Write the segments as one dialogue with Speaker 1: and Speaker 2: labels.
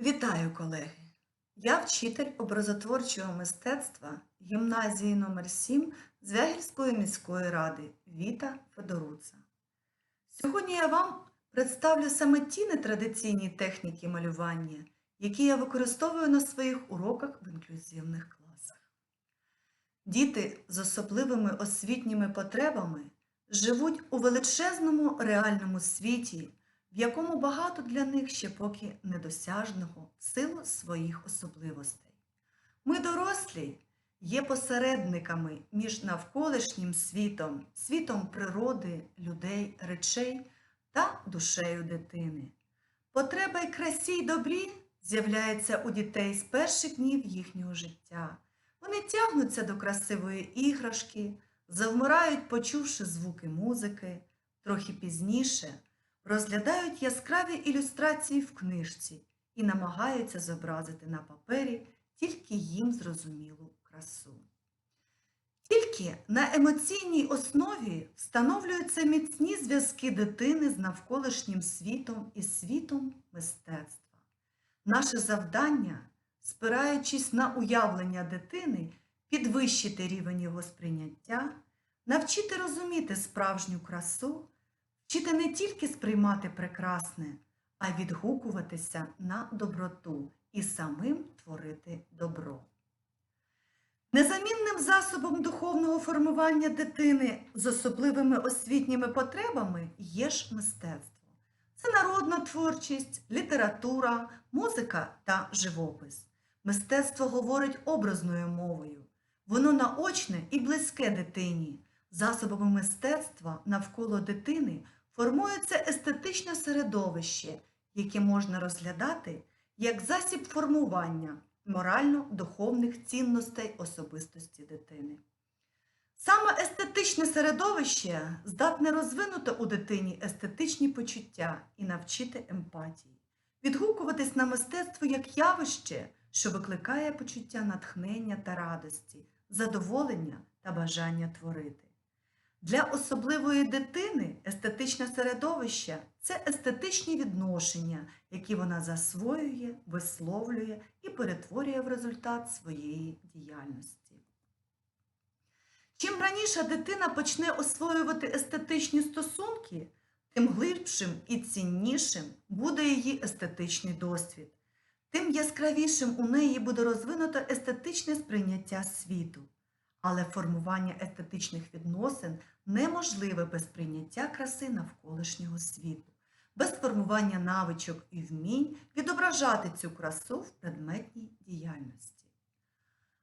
Speaker 1: Вітаю, колеги! Я вчитель образотворчого мистецтва гімназії номер 7 Звягільської міської ради Віта Федоруца. Сьогодні я вам представлю саме ті нетрадиційні техніки малювання, які я використовую на своїх уроках в інклюзивних класах. Діти з особливими освітніми потребами живуть у величезному реальному світі, в якому багато для них ще поки недосяжного в силу своїх особливостей. Ми, дорослі, є посередниками між навколишнім світом, світом природи, людей, речей та душею дитини. Потреба й красі й добрі з'являється у дітей з перших днів їхнього життя. Вони тягнуться до красивої іграшки, завмирають, почувши звуки музики, трохи пізніше розглядають яскраві ілюстрації в книжці і намагаються зобразити на папері тільки їм зрозумілу красу. Тільки на емоційній основі встановлюються міцні зв'язки дитини з навколишнім світом і світом мистецтва. Наше завдання, спираючись на уявлення дитини, підвищити рівень його сприйняття, навчити розуміти справжню красу, вчити не тільки сприймати прекрасне, а відгукуватися на доброту і самим творити добро. Незамінним засобом духовного формування дитини з особливими освітніми потребами є ж мистецтво. Це народна творчість, література, музика та живопис. Мистецтво говорить образною мовою. Воно наочне і близьке дитині. Засобами мистецтва навколо дитини формується естетичне середовище, яке можна розглядати як засіб формування морально-духовних цінностей особистості дитини. Саме естетичне середовище здатне розвинути у дитині естетичні почуття і навчити емпатії, відгукуватись на мистецтво як явище, що викликає почуття натхнення та радості, задоволення та бажання творити. Для особливої дитини естетичне середовище це естетичні відношення, які вона засвоює, висловлює і перетворює в результат своєї діяльності. Чим раніше дитина почне освоювати естетичні стосунки, тим глибшим і ціннішим буде її естетичний досвід, тим яскравішим у неї буде розвинуто естетичне сприйняття світу. Але формування естетичних відносин неможливе без прийняття краси навколишнього світу, без формування навичок і вмінь відображати цю красу в предметній діяльності.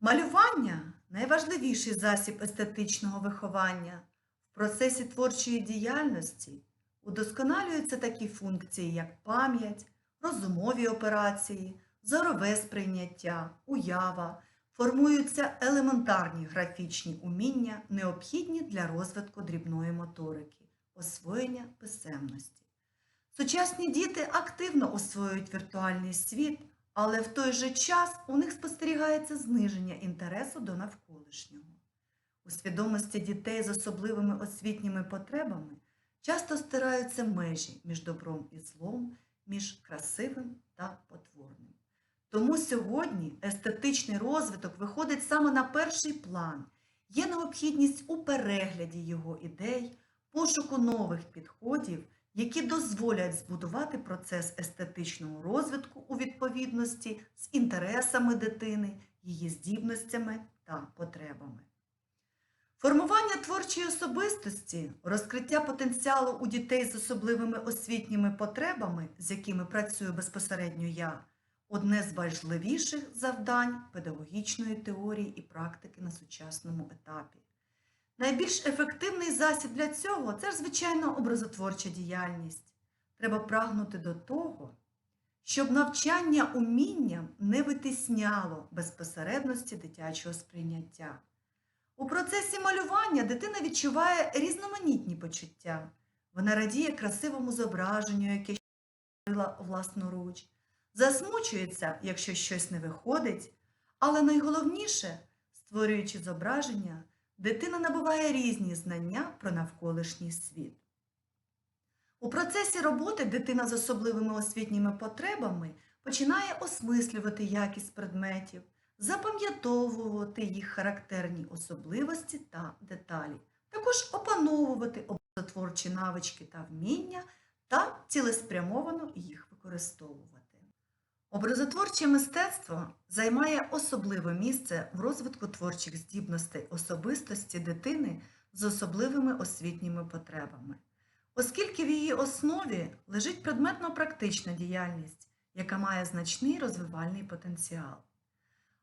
Speaker 1: Малювання найважливіший засіб естетичного виховання. В процесі творчої діяльності удосконалюються такі функції, як пам'ять, розумові операції, зорове сприйняття, уява формуються елементарні графічні уміння, необхідні для розвитку дрібної моторики, освоєння писемності. Сучасні діти активно освоюють віртуальний світ, але в той же час у них спостерігається зниження інтересу до навколишнього. У свідомості дітей з особливими освітніми потребами часто стираються межі між добром і злом, між красивим та потворним. Тому сьогодні естетичний розвиток виходить саме на перший план. Є необхідність у перегляді його ідей, пошуку нових підходів, які дозволять збудувати процес естетичного розвитку у відповідності з інтересами дитини, її здібностями та потребами. Формування творчої особистості, розкриття потенціалу у дітей з особливими освітніми потребами, з якими працюю безпосередньо я одне з важливіших завдань педагогічної теорії і практики на сучасному етапі. Найбільш ефективний засіб для цього це звичайно, образотворча діяльність. Треба прагнути до того, щоб навчання умінням не витісняло безпосередності дитячого сприйняття. У процесі малювання дитина відчуває різноманітні почуття. Вона радіє красивому зображенню, яке створила власноруч, засмучується, якщо щось не виходить, але найголовніше, створюючи зображення, дитина набуває різні знання про навколишній світ. У процесі роботи дитина з особливими освітніми потребами починає осмислювати якість предметів, запам'ятовувати їх характерні особливості та деталі, також опановувати образотворчі навички та вміння та цілеспрямовано їх використовувати. Образотворче мистецтво займає особливе місце в розвитку творчих здібностей особистості дитини з особливими освітніми потребами, оскільки в її основі лежить предметно-практична діяльність, яка має значний розвивальний потенціал.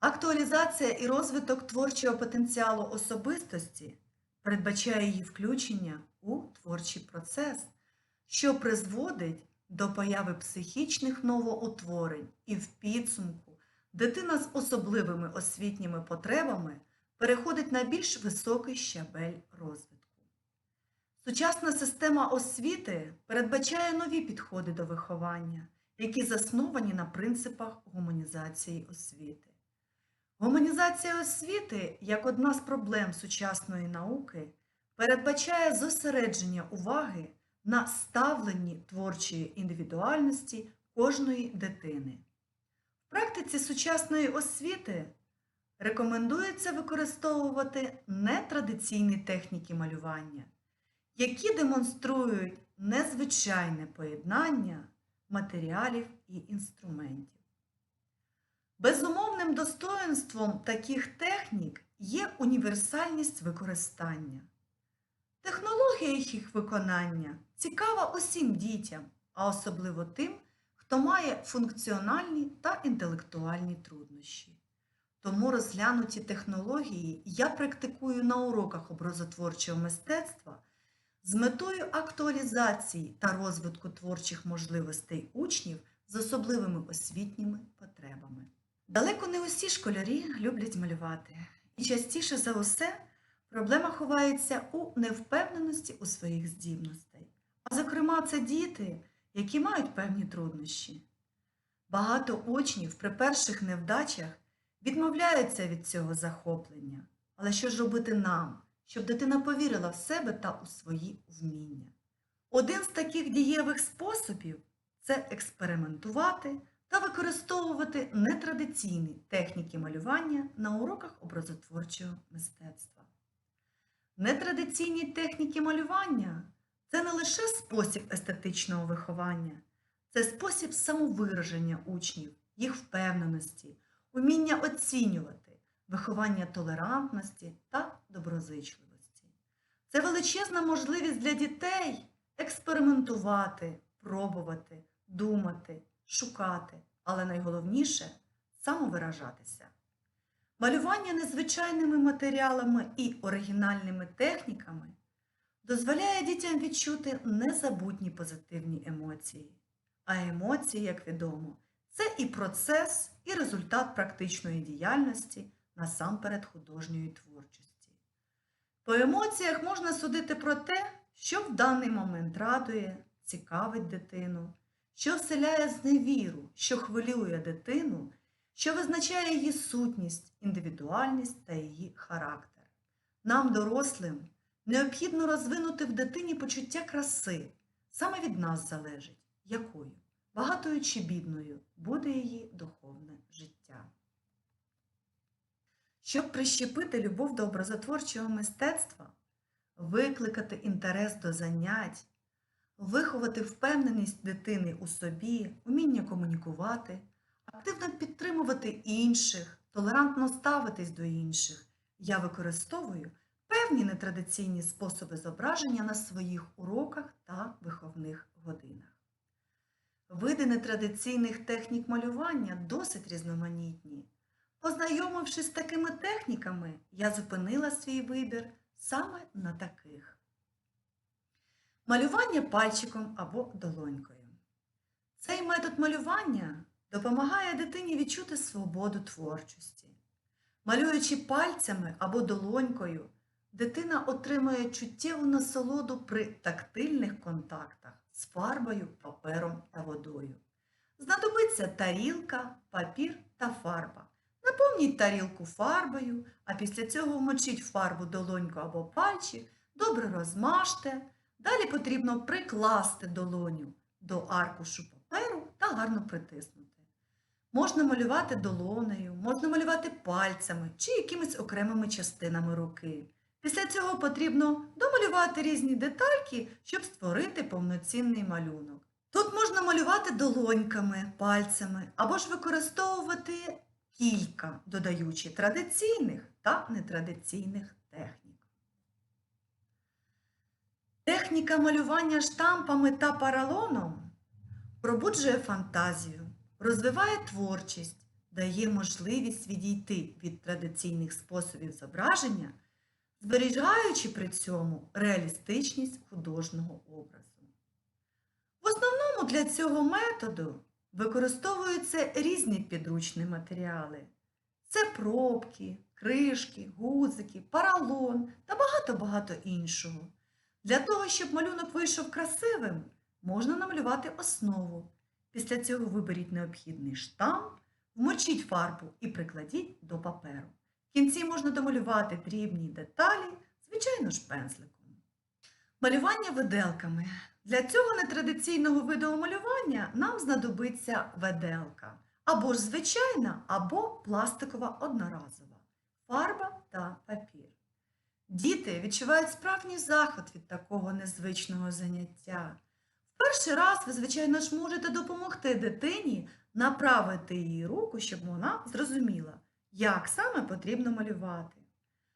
Speaker 1: Актуалізація і розвиток творчого потенціалу особистості передбачає її включення у творчий процес, що призводить до появи психічних новоутворень і в підсумку дитина з особливими освітніми потребами переходить на більш високий щабель розвитку. Сучасна система освіти передбачає нові підходи до виховання, які засновані на принципах гуманізації освіти. Гуманізація освіти, як одна з проблем сучасної науки, передбачає зосередження уваги на ставленні творчої індивідуальності кожної дитини. В практиці сучасної освіти рекомендується використовувати нетрадиційні техніки малювання, які демонструють незвичайне поєднання матеріалів і інструментів. Безумовним достоинством таких технік є універсальність використання. Технологія їх виконання цікава усім дітям, а особливо тим, хто має функціональні та інтелектуальні труднощі. Тому розглянуті технології я практикую на уроках образотворчого мистецтва з метою актуалізації та розвитку творчих можливостей учнів з особливими освітніми потребами. Далеко не усі школярі люблять малювати, і частіше за усе проблема ховається у невпевненості у своїх здібностей. А зокрема, це діти, які мають певні труднощі. Багато учнів при перших невдачах відмовляються від цього захоплення. Але що ж робити нам, щоб дитина повірила в себе та у свої вміння? Один з таких дієвих способів це експериментувати та використовувати нетрадиційні техніки малювання на уроках образотворчого мистецтва. Нетрадиційні техніки малювання це не лише спосіб естетичного виховання, це спосіб самовираження учнів, їх впевненості, уміння оцінювати, виховання толерантності та доброзичливості. Це величезна можливість для дітей експериментувати, пробувати, думати, шукати, але найголовніше самовиражатися. Малювання незвичайними матеріалами і оригінальними техніками дозволяє дітям відчути незабутні позитивні емоції. А емоції, як відомо, це і процес, і результат практичної діяльності насамперед художньої творчості. По емоціях можна судити про те, що в даний момент радує, цікавить дитину, що вселяє зневіру, що хвилює дитину, що визначає її сутність, індивідуальність та її характер. Нам, дорослим, необхідно розвинути в дитині почуття краси. Саме від нас залежить, якою, багатою чи бідною буде її духовне життя. Щоб прищепити любов до образотворчого мистецтва, викликати інтерес до занять, виховати впевненість дитини у собі, уміння комунікувати, активно підтримувати інших, толерантно ставитись до інших, я використовую певні нетрадиційні способи зображення на своїх уроках та виховних годинах. Види нетрадиційних технік малювання досить різноманітні. Познайомившись з такими техніками, я зупинила свій вибір саме на таких. Малювання пальчиком або долонькою. Цей метод малювання допомагає дитині відчути свободу творчості. Малюючи пальцями або долонькою, дитина отримує чуттєву насолоду при тактильних контактах з фарбою, папером та водою. Знадобиться тарілка, папір та фарба. Наповніть тарілку фарбою, а після цього вмочіть фарбу долоньку або пальчик, добре розмажте. Далі потрібно прикласти долоню до аркушу паперу та гарно притиснути. Можна малювати долонею, можна малювати пальцями чи якимись окремими частинами руки. Після цього потрібно домалювати різні детальки, щоб створити повноцінний малюнок. Тут можна малювати долоньками, пальцями або ж використовувати кілька, додаючи традиційних та нетрадиційних технік. Техніка малювання штампами та паралоном пробуджує фантазію, розвиває творчість, дає можливість відійти від традиційних способів зображення, зберігаючи при цьому реалістичність художнього образу. В основному для цього методу використовуються різні підручні матеріали. Це пробки, кришки, гузики, паралон та багато-багато іншого. Для того, щоб малюнок вийшов красивим, можна намалювати основу. Після цього виберіть необхідний штамп, вмочіть фарбу і прикладіть до паперу. В кінці можна домалювати дрібні деталі, звичайно ж пензликом. Малювання виделками. Для цього нетрадиційного виду малювання нам знадобиться веделка. Або ж звичайна, або пластикова одноразова, фарба та папір. Діти відчувають справжній захват від такого незвичного заняття. В перший раз ви, звичайно ж, можете допомогти дитині направити її руку, щоб вона зрозуміла, як саме потрібно малювати.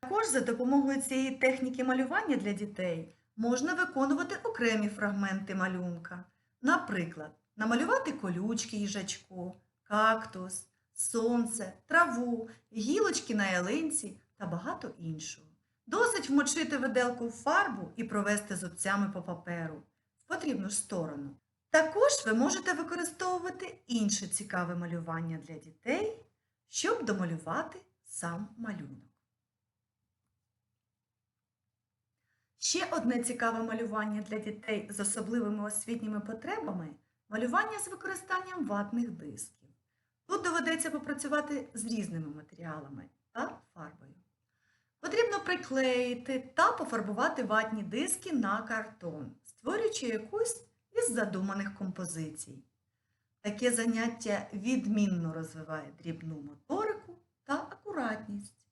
Speaker 1: Також за допомогою цієї техніки малювання для дітей можна виконувати окремі фрагменти малюнка. Наприклад, намалювати колючки їжачку, кактус, сонце, траву, гілочки на ялинці та багато іншого. Досить вмочити виделку в фарбу і провести зубцями по паперу в потрібну ж сторону. Також ви можете використовувати інше цікаве малювання для дітей, щоб домалювати сам малюнок. Ще одне цікаве малювання для дітей з особливими освітніми потребами малювання з використанням ватних дисків. Тут доведеться попрацювати з різними матеріалами та фарбою. Потрібно приклеїти та пофарбувати ватні диски на картон, створюючи якусь із задуманих композицій. Таке заняття відмінно розвиває дрібну моторику та акуратність.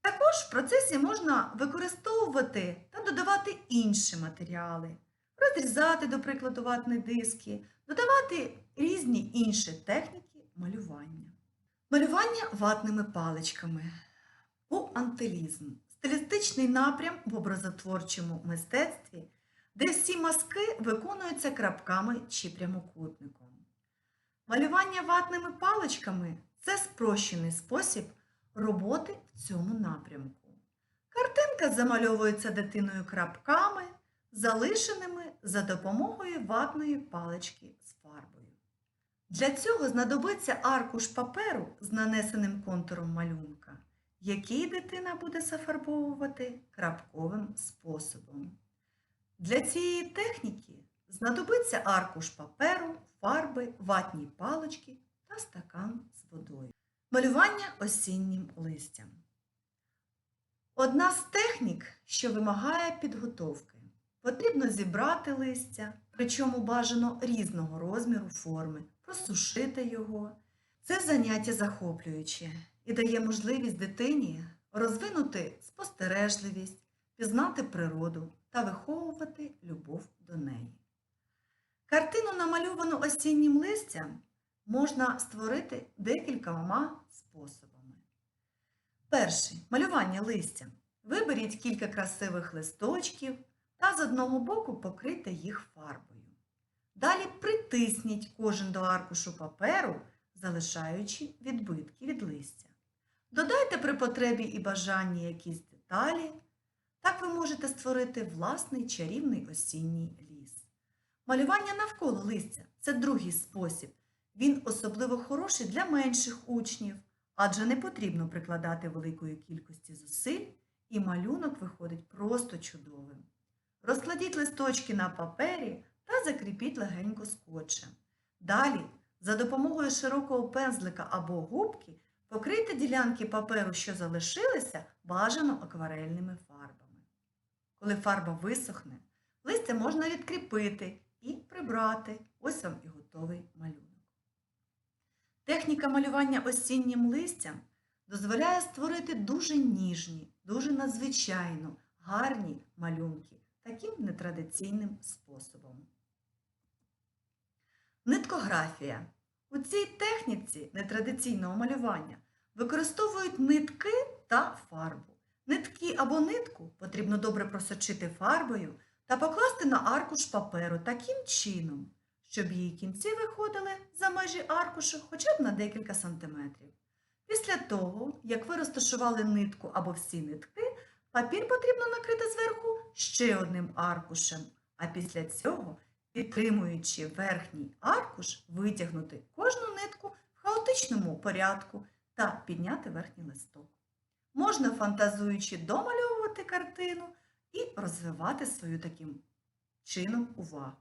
Speaker 1: Також в процесі можна використовувати та додавати інші матеріали, розрізати, до прикладу, ватні диски, додавати різні інші техніки малювання. Малювання ватними паличками. Пуантилізм стилістичний напрям в образотворчому мистецтві, де всі мазки виконуються крапками чи прямокутником. Малювання ватними паличками це спрощений спосіб роботи в цьому напрямку. Картинка замальовується дитиною крапками, залишеними за допомогою ватної палички з фарбою. Для цього знадобиться аркуш паперу з нанесеним контуром малюнка, який дитина буде зафарбовувати крапковим способом. Для цієї техніки знадобиться аркуш паперу, фарби, ватні палички та стакан з водою. Малювання осіннім листям. Одна з технік, що вимагає підготовки. Потрібно зібрати листя, причому бажано різного розміру форми, просушити його. Це заняття захоплююче і дає можливість дитині розвинути спостережливість, пізнати природу та виховувати любов до неї. Картину, намальовану осіннім листям, можна створити декількома способами. Перший малювання листя. Виберіть кілька красивих листочків та з одного боку покрийте їх фарбою. Далі притисніть кожен до аркушу паперу, залишаючи відбитки від листя. Додайте при потребі і бажанні якісь деталі. Так ви можете створити власний чарівний осінній. Малювання навколо листя це другий спосіб. Він особливо хороший для менших учнів, адже не потрібно прикладати великої кількості зусиль, і малюнок виходить просто чудовим. Розкладіть листочки на папері та закріпіть легенько скотчем. Далі, за допомогою широкого пензлика або губки, покрийте ділянки паперу, що залишилися, бажано акварельними фарбами. Коли фарба висохне, листя можна відкріпити і прибрати. Ось вам і готовий малюнок. Техніка малювання осіннім листям дозволяє створити дуже ніжні, дуже надзвичайно гарні малюнки таким нетрадиційним способом. Ниткографія. У цій техніці нетрадиційного малювання використовують нитки та фарбу. Нитки або нитку потрібно добре просочити фарбою та покласти на аркуш паперу таким чином, щоб її кінці виходили за межі аркушу хоча б на декілька сантиметрів. Після того, як ви розташували нитку або всі нитки, папір потрібно накрити зверху ще одним аркушем, а після цього, підтримуючи верхній аркуш, витягнути кожну нитку в хаотичному порядку та підняти верхній листок. Можна, фантазуючи, домальовувати картину і розвивати свою таким чином увагу.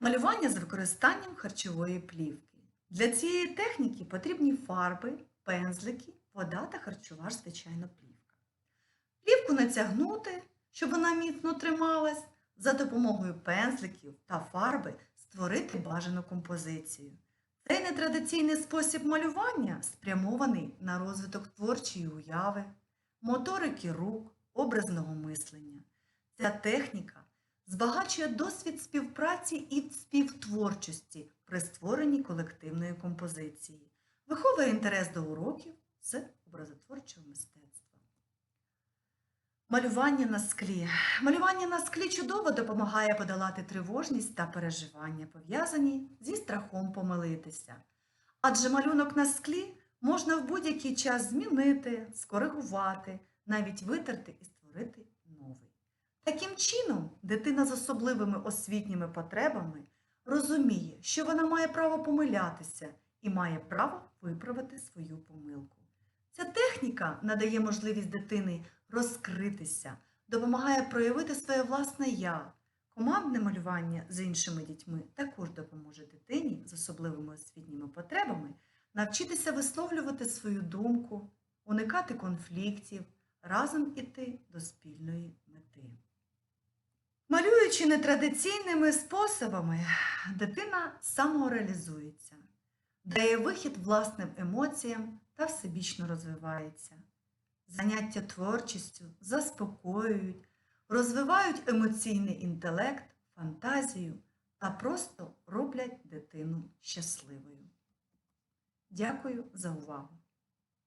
Speaker 1: Малювання з використанням харчової плівки. Для цієї техніки потрібні фарби, пензлики, вода та харчова ж, звичайно, плівка. Плівку натягнути, щоб вона міцно трималась, за допомогою пензликів та фарби створити бажану композицію. Цей нетрадиційний спосіб малювання спрямований на розвиток творчої уяви, моторики рук, образного мислення. Ця техніка збагачує досвід співпраці і співтворчості при створенні колективної композиції, виховує інтерес до уроків з образотворчого мистецтва. Малювання на склі. Малювання на склі чудово допомагає подолати тривожність та переживання, пов'язані зі страхом помилитися. Адже малюнок на склі можна в будь-який час змінити, скоригувати, навіть витерти і створити новий. Таким чином, дитина з особливими освітніми потребами розуміє, що вона має право помилятися і має право виправити свою помилку. Ця техніка надає можливість дитини розкритися, допомагає проявити своє власне я. Командне малювання з іншими дітьми також допоможе дитині з особливими освітніми потребами навчитися висловлювати свою думку, уникати конфліктів, разом іти до спільної мети. Малюючи нетрадиційними способами, дитина самореалізується, дає вихід власним емоціям та всебічно розвивається. Заняття творчістю заспокоюють, розвивають емоційний інтелект, фантазію та просто роблять дитину щасливою. Дякую за увагу!